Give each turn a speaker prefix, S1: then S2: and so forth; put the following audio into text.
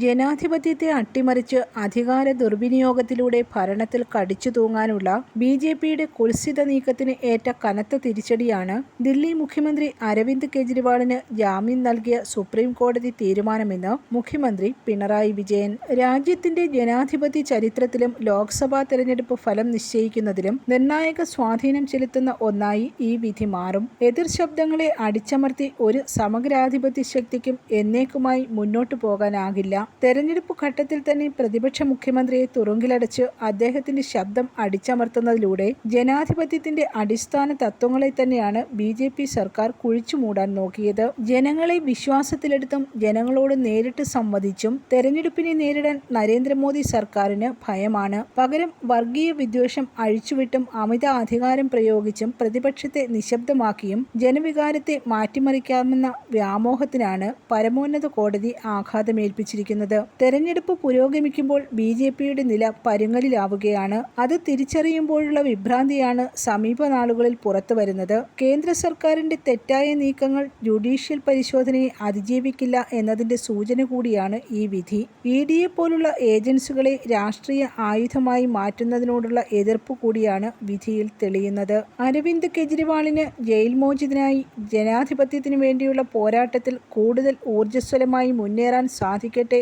S1: ജനാധിപത്യത്തെ അട്ടിമറിച്ച് അധികാര ദുർവിനിയോഗത്തിലൂടെ ഭരണത്തിൽ കടിച്ചു തൂങ്ങാനുള്ള ബി ജെ പിയുടെ കുൽസിത നീക്കത്തിന് ഏറ്റ കനത്ത തിരിച്ചടിയാണ് ദില്ലി മുഖ്യമന്ത്രി അരവിന്ദ് കെജ്രിവാളിന് ജാമ്യം നൽകിയ സുപ്രീം കോടതി തീരുമാനമെന്ന് മുഖ്യമന്ത്രി പിണറായി വിജയൻ. രാജ്യത്തിന്റെ ജനാധിപത്യ ചരിത്രത്തിലും ലോക്സഭാ തെരഞ്ഞെടുപ്പ് ഫലം നിശ്ചയിക്കുന്നതിലും നിർണായക സ്വാധീനം ചെലുത്തുന്ന ഒന്നായി ഈ വിധി മാറും. എതിർ ശബ്ദങ്ങളെ അടിച്ചമർത്തി ഒരു സമഗ്രാധിപത്യ ശക്തിക്കും എന്നേക്കുമായി മുന്നോട്ടു പോകാനാകില്ല. തെരഞ്ഞെടുപ്പ് ഘട്ടത്തിൽ തന്നെ പ്രതിപക്ഷ മുഖ്യമന്ത്രിയെ തുറങ്കിലടച്ച് അദ്ദേഹത്തിന്റെ ശബ്ദം അടിച്ചമർത്തുന്നതിലൂടെ ജനാധിപത്യത്തിന്റെ അടിസ്ഥാന തത്വങ്ങളെ തന്നെയാണ് ബി ജെ പി സർക്കാർ കുഴിച്ചു മൂടാൻ നോക്കിയത്. ജനങ്ങളെ വിശ്വാസത്തിലെടുത്തും ജനങ്ങളോട് നേരിട്ട് സംവദിച്ചും തെരഞ്ഞെടുപ്പിനെ നേരിടാൻ നരേന്ദ്രമോദി സർക്കാരിന് ഭയമാണ്. പകരം വർഗീയ വിദ്വേഷം അഴിച്ചുവിട്ടും അമിത അധികാരം പ്രയോഗിച്ചും പ്രതിപക്ഷത്തെ നിശബ്ദമാക്കിയും ജനവികാരത്തെ മാറ്റിമറിക്കാമെന്ന വ്യാമോഹത്തിനാണ് പരമോന്നത കോടതി ആഘാതമേൽപ്പിച്ചിരിക്കുന്നത്. തെരഞ്ഞെടുപ്പ് പുരോഗമിക്കുമ്പോൾ ബി ജെ പിയുടെ നില പരുങ്ങലിലാവുകയാണ്. അത് തിരിച്ചറിയുമ്പോഴുള്ള വിഭ്രാന്തിയാണ് സമീപ നാളുകളിൽ പുറത്തു വരുന്നത്. കേന്ദ്ര സർക്കാരിന്റെ തെറ്റായ നീക്കങ്ങൾ ജുഡീഷ്യൽ പരിശോധനയെ അതിജീവിക്കില്ല എന്നതിന്റെ സൂചന കൂടിയാണ് ഈ വിധി. ഇ ഡിയെ പോലുള്ള ഏജൻസികളെ രാഷ്ട്രീയ ആയുധമായി മാറ്റുന്നതിനോടുള്ള എതിർപ്പ് കൂടിയാണ് വിധിയിൽ തെളിയുന്നത്. അരവിന്ദ് കെജ്രിവാളിന് ജയിൽ മോചിതനായി ജനാധിപത്യത്തിനു വേണ്ടിയുള്ള പോരാട്ടത്തിൽ കൂടുതൽ ഊർജസ്വലമായി മുന്നേറാൻ സാധിക്കട്ടെ